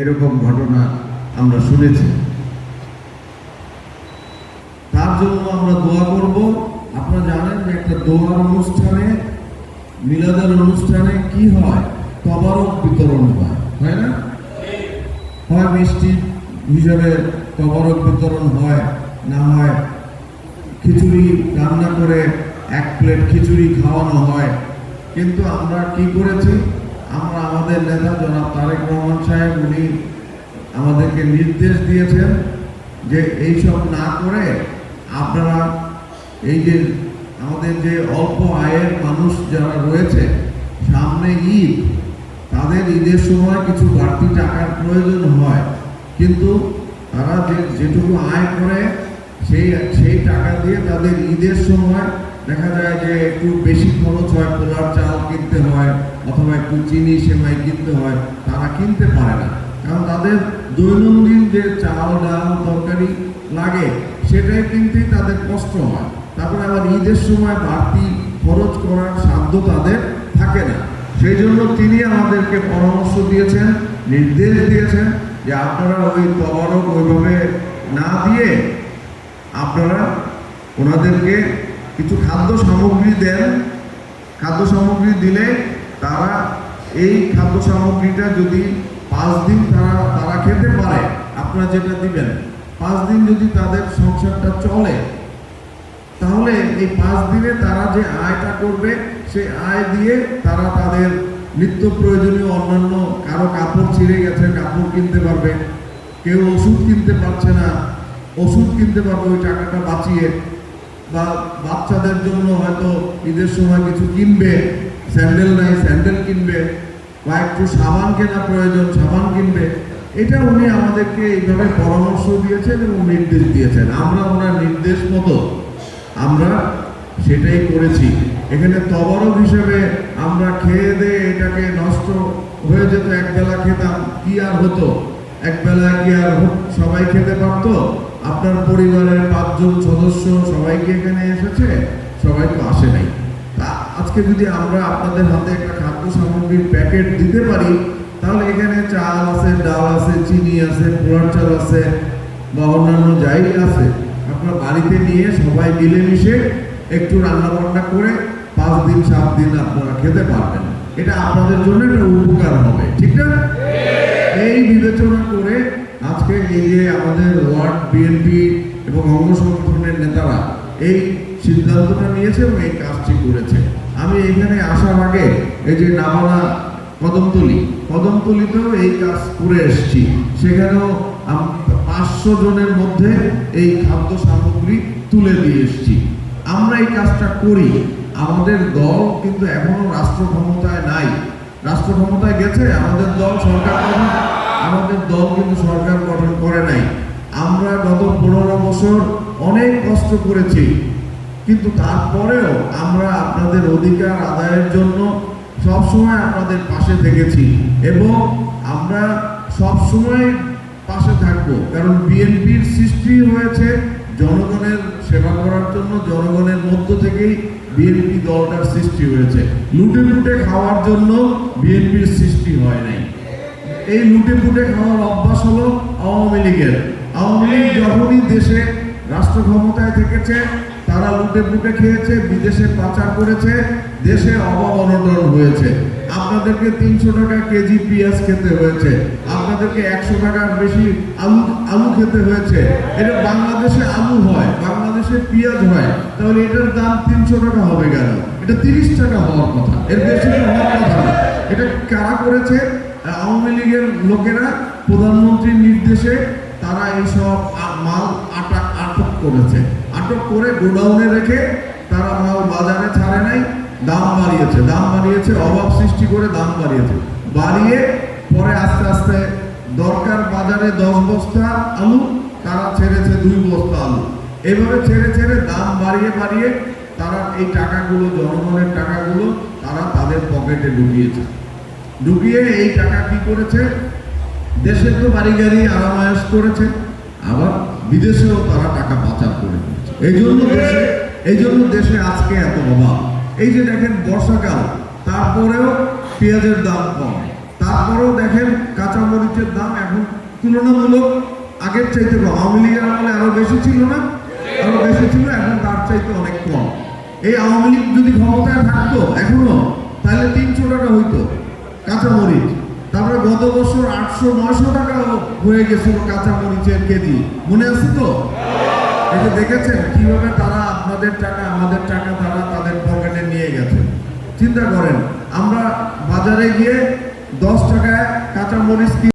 এরকম ঘটনা আমরা শুনেছি। তার জন্য আমরা দোয়া করব। আপনারা জানেন যে একটা দোয়ার অনুষ্ঠানে, মিলাদের অনুষ্ঠানে কি হয়? তবারক বিতরণ হয় হয় না? হয় মিষ্টি হিসাবে তবারক বিতরণ হয়, না হয় খিচুড়ি রান্না করে এক প্লেট খিচুড়ি খাওয়ানো হয়। কিন্তু আমরা কি করেছি? আমরা আমাদের নেতা জনাব তারেক রহমান সাহেব, উনি আমাদেরকে নির্দেশ দিয়েছেন যে এইসব না করে আপনারা এই যে আমাদের যে অল্প আয়ের মানুষ যারা রয়েছে, সামনে ঈদ, তাদের ঈদের সময় কিছু বাড়তি টাকার প্রয়োজন হয়। কিন্তু তারা যে যেটুকু আয় করে সেই সেই টাকা দিয়ে তাদের ঈদের সময় দেখা যায় যে একটু বেশি খরচ হয়, পোলার চাল কিনতে হয়, অথবা একটু চিনি সেমাই কিনতে হয়, তারা কিনতে পারে না। কারণ তাদের দৈনন্দিন যে চাল, ডাল, তরকারি লাগে, সেটাই কিনতেই তাদের কষ্ট হয়। তারপরে আবার ঈদের সময় বাড়তি খরচ করার সাধ্য তাদের থাকে না। সেই জন্য তিনি আমাদেরকে পরামর্শ দিয়েছেন, নির্দেশ দিয়েছেন যে আপনারা ওই তবারক ওইভাবে না দিয়ে আপনারা ওনাদেরকে কিছু খাদ্য সামগ্রী দেন। খাদ্য সামগ্রী দিলে তারা এই খাদ্য সামগ্রীটা যদি পাঁচ দিন তারা তারা খেতে পারে, আপনারা যেটা দিবেন। পাঁচ দিন যদি তাদের সংসারটা চলে, তাহলে এই পাঁচ দিনে তারা যে আয়টা করবে, সেই আয় দিয়ে তারা তাদের নিত্য প্রয়োজনীয় অন্যান্য কারও কাপড় ছিঁড়ে গেছে, কাপড় কিনতে পারবে। কেউ ওষুধ কিনতে পারছে না। ওষুধ কিনতে পারবে, ওই টাকাটা বাঁচিয়ে। বা বাচ্চাদের জন্য হয়তো ঈদের সময় কিছু কিনবে, স্যান্ডেল নাই, স্যান্ডেল কিনবে, বা একটু সাবান কেনা প্রয়োজন, সাবান কিনবে। এটা উনি আমাদেরকে এইভাবে পরামর্শ দিয়েছেন এবং নির্দেশ দিয়েছেন। আমরা ওনার নির্দেশ মতো আমরা সেটাই করেছি। এখানে তবরক হিসেবে আমরা খেয়ে দিয়ে এটাকে নষ্ট হয়ে যেত, একবেলা খেতাম, কি আর হতো? একবেলা কি আর সবাই খেতে পারতো? আপনার পরিবারের পাঁচজন সদস্য সবাই কি এখানে এসেছে, সবাই তো আসে নাই। তা আজকে যদি আমরা আপনাদের হাতে একটা খাদ্য সামগ্রীর প্যাকেট দিতে পারি, তাহলে এখানে চাল আছে, ডাল আছে, চিনি আছে পোলার চাল আছে, বা অন্যান্য যাই আছে, আপনার বাড়িতে নিয়ে সবাই মিলেমিশে একটু রান্না বান্না করে পাঁচ দিন, সাত দিন আপনারা খেতে পারবেন। এটা আপনাদের জন্য একটা উপকার হবে, ঠিক না? এই বিবেচনা করে আজকে এই যে আমাদের ওয়ার্ড বিএনপি এবং অঙ্গ সংগঠনের নেতারা এই সিদ্ধান্তটা নিয়েছে এবং এই কাজটি করেছে। আমি এখানে আসার আগে এই যে নামানা কদমতলি, কদমতলিতেও এই কাজ করে এসেছি। সেখানেও পাঁচশো জনের মধ্যে এই খাদ্য সামগ্রী তুলে দিয়ে এসেছি। আমরা এই কাজটা করি। আমাদের দল কিন্তু এখনও রাষ্ট্র ক্ষমতায় নাই। রাষ্ট্র ক্ষমতায় গেছে, আমাদের দল সরকার গঠন আমাদের দল কিন্তু সরকার গঠন করে নাই। আমরা গত পনেরো বছর অনেক কষ্ট করেছি, কিন্তু তারপরেও আমরা আপনাদের অধিকার আদায়ের জন্য সবসময় আপনাদের পাশে থেকেছি এবং আমরা সবসময় পাশে থাকব, কারণ বিএনপির সৃষ্টি হয়েছে জনগণের সেবা করার জন্য জনগণের মধ্য থেকেই বিএনপি দলটার সৃষ্টি হয়েছে। লুটে লুটে খাওয়ার জন্য বিএনপির সৃষ্টি হয় নাই। এই লুটে পুটে খাওয়ার অভ্যাস হলো আওয়ামী লীগের। আওয়ামী লীগ যখনই দেশে রাষ্ট্র ক্ষমতায় থেকেছে, তারা লুটে পুটে খেয়েছে, বিদেশে পাচার করেছে, দেশে অভাব অনটন হয়েছে। আপনাদেরকে তিনশো টাকা কেজি পেঁয়াজ খেতে হয়েছে। আপনাদেরকে একশো টাকার বেশি আলু আলু খেতে হয়েছে। এটা বাংলাদেশে আলু হয়। বাংলাদেশে পেঁয়াজ হয়, তাহলে এটার দাম তিনশো টাকা হবে কেন? এটা তিরিশ টাকা হওয়ার কথা। এর বেশি হওয়ার কথা এটা কারা করেছে? আওয়ামী লীগের লোকেরা প্রধানমন্ত্রীর নির্দেশে তারা এইসব মাল আটক আটক করেছে। আটক করে গোডাউনে রেখে তারা মাল বাজারে ছাড়ে নাই, দাম বাড়িয়েছে। দাম বাড়িয়েছে, অভাব সৃষ্টি করে দাম বাড়িয়েছে। বাড়িয়ে পরে আস্তে আস্তে দরকার বাজারে দশ বস্তা আলু, তারা ছেড়েছে দুই বস্তা আলু। এভাবে ছেড়ে ছেড়ে দাম বাড়িয়ে বাড়িয়ে তারা এই টাকাগুলো, জনগণের টাকাগুলো তারা তাদের পকেটে ঢুকিয়েছে ঢুকিয়ে এই টাকা কি করেছে? দেশে তো বাড়ি গাড়ি আরামায়াস করেছে, আবার বিদেশেও তারা টাকা পাচার করে এই জন্য দেশে, এই জন্য দেশে আজকে এত অভাব। এই যে দেখেন বর্ষাকাল, তারপরেও পেঁয়াজের দাম কম। তারপরেও দেখেন কাঁচামরিচের দাম এখন তুলনামূলক আগের চাইতে কম। আওয়ামী লীগের আমলে আরও বেশি ছিল না? আরও বেশি ছিল, এখন তার চাইতে অনেক কম। এই আওয়ামী লীগ যদি ক্ষমতায় থাকতো, এখনও, তাহলে তিনশো টাকা হইতো কাঁচা মরিচ তারপরে গত বছর আটশো, নয়শো টাকা হয়ে গেছিল কাঁচা মরিচের কেজি। মনে আছে তো? এটা দেখেছেন কীভাবে তারা আপনাদের টাকা, আমাদের টাকা তারা তাদের পকেটে নিয়ে গেছে। চিন্তা করেন, আমরা বাজারে গিয়ে দশ টাকায় কাঁচা মরিচ কিনে